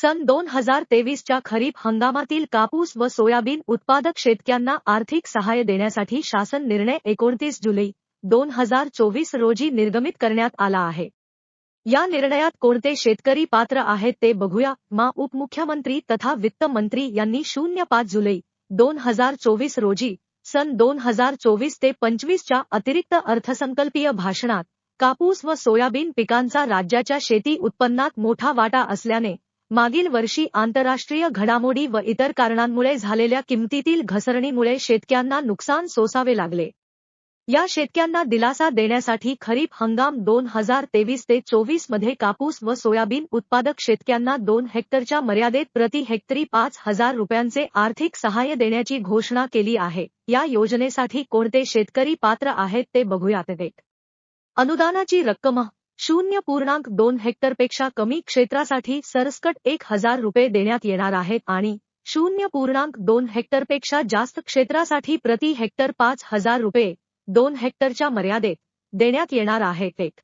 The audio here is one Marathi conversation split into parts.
सन दोन हजार तेवीसच्या खरीप हंगामातील कापूस व सोयाबीन उत्पादक शेतकऱ्यांना आर्थिक सहाय्य देण्यासाठी शासन निर्णय एकोणतीस जुलै दोन हजार चोवीस रोजी निर्गमित करण्यात आला आहे. या निर्णयात कोणते शेतकरी पात्र आहेत ते बघूया. मा उपमुख्यमंत्री तथा वित्त मंत्री यांनी शून्य पाच जुलै दोन हजार चोवीस रोजी सन दोन हजार चोवीस ते पंचवीसच्या अतिरिक्त अर्थसंकल्पीय भाषणात कापूस व सोयाबीन पिकांचा राज्याच्या शेती उत्पन्नात मोठा वाटा असल्याने मागील वर्षी आंतरराष्ट्रीय घडामोडी व इतर कारणांमुळे झालेल्या किमतीतील घसरणीमुळे शेतकऱ्यांना नुकसान सोसावे लागले. या शेतकऱ्यांना दिलासा देण्यासाठी खरीप हंगाम दोन हजार तेवीस ते चोवीसमध्ये कापूस व सोयाबीन उत्पादक शेतकऱ्यांना दोन हेक्टरच्या मर्यादेत प्रति हेक्टरी पाच हजार रुपयांचे आर्थिक सहाय्य देण्याची घोषणा केली आहे. या योजनेसाठी कोणते शेतकरी पात्र आहेत ते बघूयात. अनुदानाची रक्कम शून्य पूर्णांक दोन हेक्टरपेक्षा कमी क्षेत्रासाठी सरसकट एक हजार रुपये देण्यात येणार आहेत आणि शून्य पूर्णांक दोन हेक्टरपेक्षा जास्त क्षेत्रासाठी प्रति हेक्टर पाच हजार रुपये दोन हेक्टरच्या मर्यादेत देण्यात येणार आहे एक.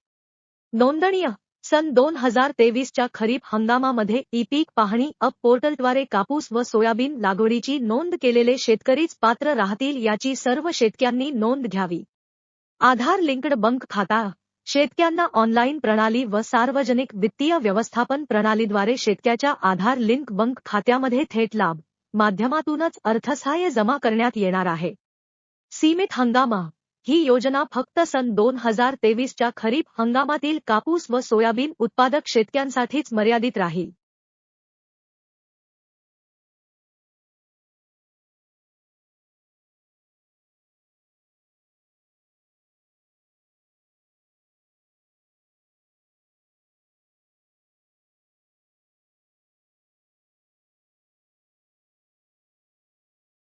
नोंदणीय. सन दोन हजार तेवीसच्या खरीप हंगामामध्ये ई पीक पाहणी अप पोर्टलद्वारे कापूस व सोयाबीन लागवडीची नोंद केलेले शेतकरीच पात्र राहतील याची सर्व शेतक्यांनी नोंद घ्यावी. आधार लिंक्ड बंक खाता. शेतक्यांना ऑनलाईन प्रणाली व सार्वजनिक वित्तीय व्यवस्थापन प्रणालीद्वारे शेतक्याच्या आधार लिंक बँक खात्यामध्ये थेट लाभ माध्यमातूनच अर्थसहाय्य जमा करण्यात येणार आहे. सीमित हंगामा ही योजना फक्त सन दोन हजार तेवीसच्या खरीप हंगामातील कापूस व सोयाबीन उत्पादक शेतक्यांसाठीच मर्यादित राहील.